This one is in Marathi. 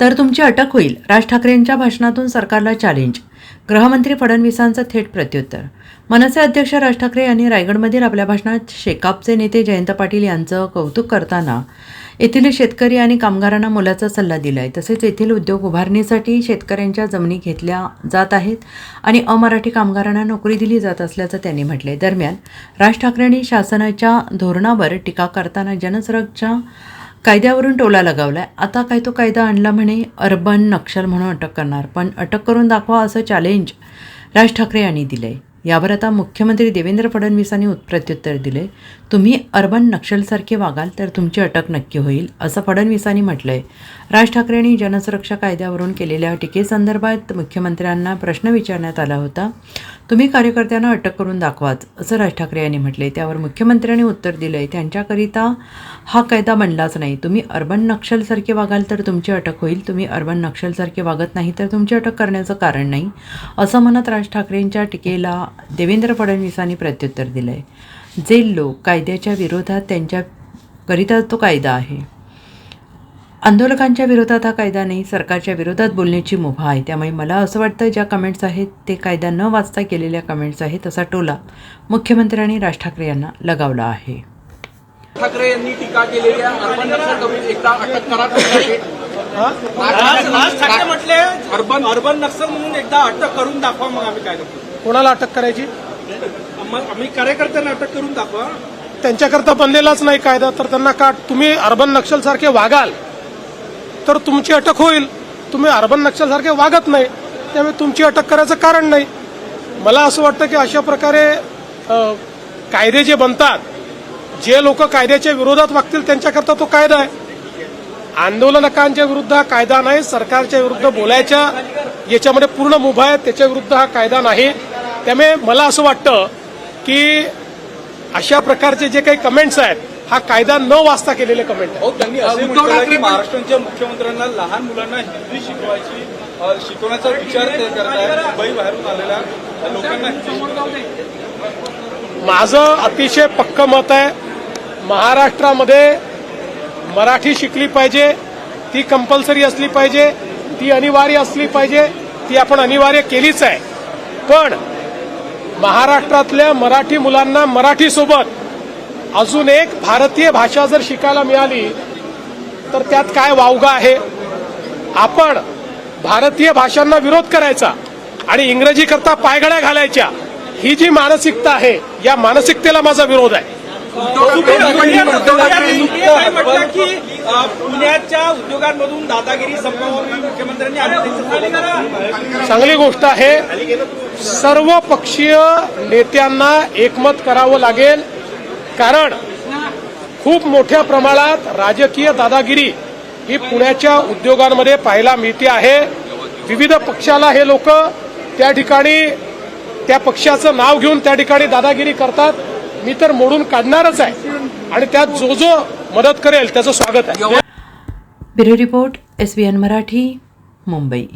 तर तुमची अटक होईल. राज ठाकरेंच्या भाषणातून सरकारला चॅलेंज गृहमंत्री फडणवीसांचं थेट प्रत्युत्तर. मनसे अध्यक्ष राज ठाकरे यांनी रायगडमधील आपल्या भाषणात शेकापचे नेते जयंत पाटील यांचं कौतुक करताना येथील शेतकरी आणि कामगारांना मोलाचा सल्ला दिला आहे तसेच येथील उद्योग उभारणीसाठी शेतकऱ्यांच्या जमिनी घेतल्या जात आहेत आणि अमराठी कामगारांना नोकरी दिली जात असल्याचं त्यांनी म्हटले दरम्यान राज ठाकरेंनी शासनाच्या धोरणावर टीका करताना जनसुरक्षा कायद्यावरून टोला लगावलाय. आता काय तो कायदा आणला म्हणे अर्बन नक्षल म्हणून अटक करणार. पण अटक करून दाखवा असं चॅलेंज राज ठाकरे यांनी दिलंय. यावर आता मुख्यमंत्री देवेंद्र फडणवीसांनी प्रत्युत्तर दिले तुम्ही अर्बन नक्षलसारखे वागाल तर तुमची अटक नक्की होईल असं फडणवीसांनी म्हटलंय. राज ठाकरेंनी जनसुरक्षा कायद्यावरून केलेल्या टीकेसंदर्भात मुख्यमंत्र्यांना प्रश्न विचारण्यात आला होता. तुम्ही कार्यकर्त्यांना अटक करून दाखवाच असं राज ठाकरे यांनी म्हटले त्यावर मुख्यमंत्र्यांनी उत्तर दिलं आहे त्यांच्याकरिता हा कायदा बनलाच नाही. तुम्ही अर्बन नक्षलसारखे वागाल तर तुमची अटक होईल. तुम्ही अर्बन नक्षलसारखे वागत नाही तर तुमची अटक करण्याचं कारण नाही असं म्हणत राज ठाकरेंच्या टीकेला देवेंद्र फडणवीसांनी प्रत्युत्तर दिलं आहे जे लोक कायद्याच्या विरोधात त्यांच्याकरिता तो कायदा आहे. आंदोलकांच्या विरोधात हा कायदा नाही सरकारच्या विरोधात बोलण्याची मुभा आहे. त्यामुळे मला असं वाटतं ज्या कमेंट्स आहेत ते कायदा न वाचता केलेल्या कमेंट्स आहेत असा टोला मुख्यमंत्र्यांनी राज ठाकरे यांना लगावला आहे. ठाकरे यांनी टीका केलेली अटक करा म्हटले अर्बन अर्बन नक्षल म्हणून एकदा अटक करून दाखवा मग आम्ही काय करतो. कोणाला अटक करायची? आम्ही कार्यकर्त्यांना अटक करून दाखवा. त्यांच्याकरता बनलेलाच नाही कायदा तर त्यांना का तुम्ही अर्बन नक्षल सारखे वागाल? तर तुमची अटक होईल. तुम्ही अर्बन नक्षलसारखे वागत नाही. त्यामुळे तुमची अटक करायचं कारण नाही. मला असं वाटतं की अशा प्रकारे कायदे जे बनतात जे लोक कायद्याच्या विरोधात वागतील त्यांच्याकरता तो कायदा आहे. आंदोलनकांच्या विरुद्ध हा कायदा नाही सरकारच्या विरुद्ध बोलायच्या याच्यामध्ये पूर्ण मुभा आहे त्याच्या विरुद्ध हा कायदा नाही. त्यामुळे मला असं वाटतं की अशा प्रकारचे जे काही कमेंट्स आहेत हा कायदा न वाचता केलेले कमेंट उद्धव ठाकरे महाराष्ट्राच्या मुख्यमंत्र्यांना लहान मुलांना हिंदी शिकवायची शिकवण्याचा विचार मुंबई बाहेरून आलेल्या लोकांना. माझं अतिशय पक्क मत आहे महाराष्ट्रामध्ये मराठी शिकली पाहिजे ती कंपल्सरी असली पाहिजे ती अनिवार्य असली पाहिजे ती आपण अनिवार्य केलीच आहे. पण महाराष्ट्रातल्या मराठी मुलांना मराठीसोबत अजून एक भारतीय भाषा जर शिकायला मिळाली तर त्यात काय वावगा आहे? आपण भारतीय भाषांना विरोध करायचा आणि इंग्रजी करता पायघड्या घालायच्या ही जी मानसिकता आहे या मानसिकतेला माझा विरोध आहे. की पुण्याच्या उद्योगांमधून दादागिरी मुख्यमंत्र्यांनी चांगली गोष्ट आहे सर्व पक्षीय नेत्यांना एकमत करावं लागेल कारण खूप मोठ्या प्रमाणात राजकीय दादागिरी ही पुण्याच्या उद्योगांमध्ये पाहायला मिळते आहे. विविध पक्षाला हे लोक त्या ठिकाणी त्या पक्षाचं नाव घेऊन त्या ठिकाणी दादागिरी करतात. मी तर मोडून काढणारच आहे. आणि त्यात जो जो मदत करेल त्याचं स्वागत आहे. Bureau report S B N Marathi Mumbai.